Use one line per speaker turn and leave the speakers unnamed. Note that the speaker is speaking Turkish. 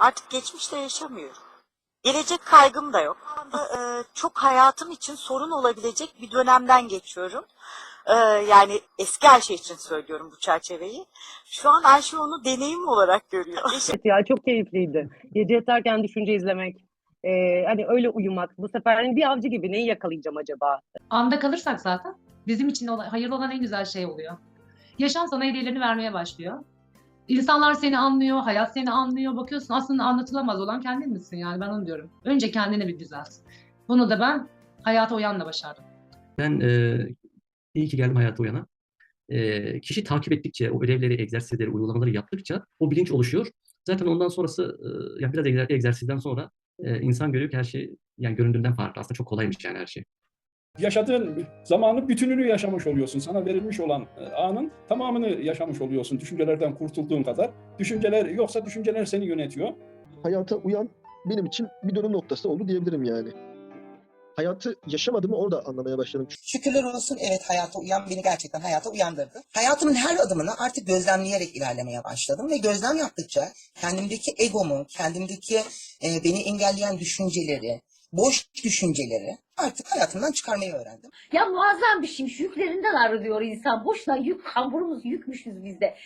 Artık geçmişte yaşamıyorum. Gelecek kaygım da yok. Şu anda, e, çok hayatım için sorun olabilecek bir dönemden geçiyorum. E, yani eski Ayşe için söylüyorum bu çerçeveyi. Şu an Ayşe onu deneyim olarak görüyor.
Evet ya çok keyifliydi. Gece yatarken düşünce izlemek. Ee, hani öyle uyumak. Bu sefer hani bir avcı gibi neyi yakalayacağım acaba?
Anda kalırsak zaten bizim için ola- hayırlı olan en güzel şey oluyor. Yaşam sana hediyelerini vermeye başlıyor. İnsanlar seni anlıyor, hayat seni anlıyor. Bakıyorsun aslında anlatılamaz olan kendin misin yani ben onu diyorum. Önce kendini bir düzelt. Bunu da ben hayata uyanla başardım.
Ben e, iyi ki geldim hayata uyana. E, kişi takip ettikçe, o ödevleri, egzersizleri, uygulamaları yaptıkça o bilinç oluşuyor. Zaten ondan sonrası, e, yani biraz egzer- egzersizden sonra e, insan görüyor ki her şey yani göründüğünden farklı. Aslında çok kolaymış yani her şey.
Yaşadığın zamanın bütününü yaşamış oluyorsun. Sana verilmiş olan e, anın tamamını yaşamış oluyorsun. Düşüncelerden kurtulduğun kadar. Düşünceler yoksa düşünceler seni yönetiyor.
hayata uyan benim için bir dönüm noktası oldu diyebilirim yani. Hayatı yaşamadığımı orada anlamaya başladım.
Şükürler olsun evet hayata uyan beni gerçekten hayata uyandırdı. Hayatımın her adımını artık gözlemleyerek ilerlemeye başladım ve gözlem yaptıkça kendimdeki egomu, kendimdeki e, beni engelleyen düşünceleri, boş düşünceleri artık hayatımdan çıkarmayı öğrendim.
Ya muazzam bir şeymiş. Yüklerinden arınıyor insan. Boşuna yük, kamburumuz yükmüşüz biz de.